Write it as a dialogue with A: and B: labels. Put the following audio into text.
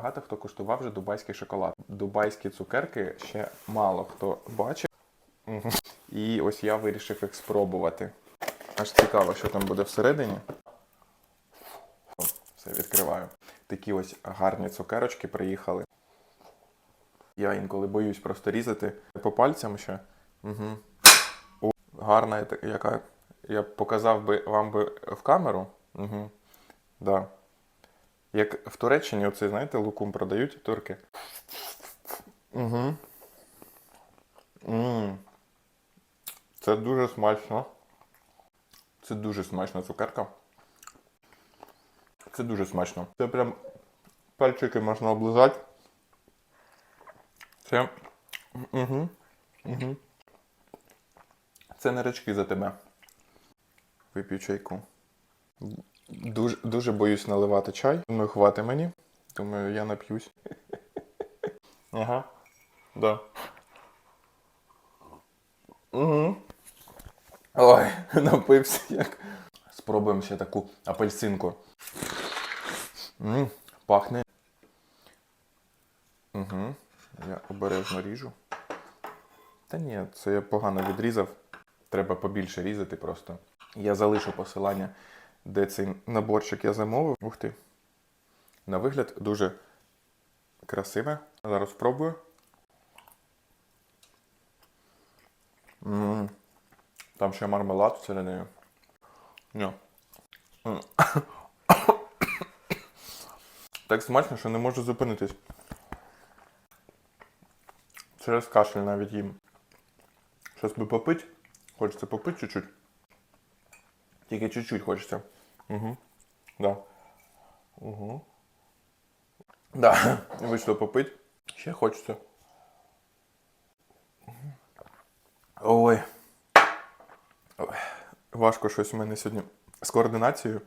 A: багато хто куштував вже дубайський шоколад. Дубайські цукерки ще мало хто бачив. І ось я вирішив їх спробувати. Аж цікаво, що там буде всередині. Все відкриваю. Такі ось гарні цукерочки приїхали. Я інколи боюсь просто різати по пальцям ще. Угу. О, гарна яка. Я показав би вам би в камеру. Угу. Да. Як в Туреччині, оце, знаєте, лукум продають турки. Угу. м Це дуже смачно. Це дуже смачна цукерка. Це дуже смачно. Це прям пальчики можна облизати. Це. Угу. Угу. Це не речки за тебе. Вип'ю чайку. Дуже, дуже боюсь наливати чай. Думаю, хвати мені. Думаю, я нап'юсь. Ага. Да. Угу. Ой, напився як. Спробуємо ще таку апельсинку. м пахне. Угу. Я обережно ріжу. Та ні, це я погано відрізав. Треба побільше різати просто. Я залишу посилання, де цей наборчик я замовив. Ух ти. На вигляд дуже красиве. Зараз спробую. м Там ще мармелад всередині. Ні. М. Так смачно, що не можу зупинитись. Через кашель навіть їм. Щось би попить. Хочеться попити чуть-чуть. Тільки чуть-чуть хочеться. Угу. Да. Угу. Да. Вийшло попити. Ще хочеться. Ой. Ой. Важко щось у мене сьогодні з координацією.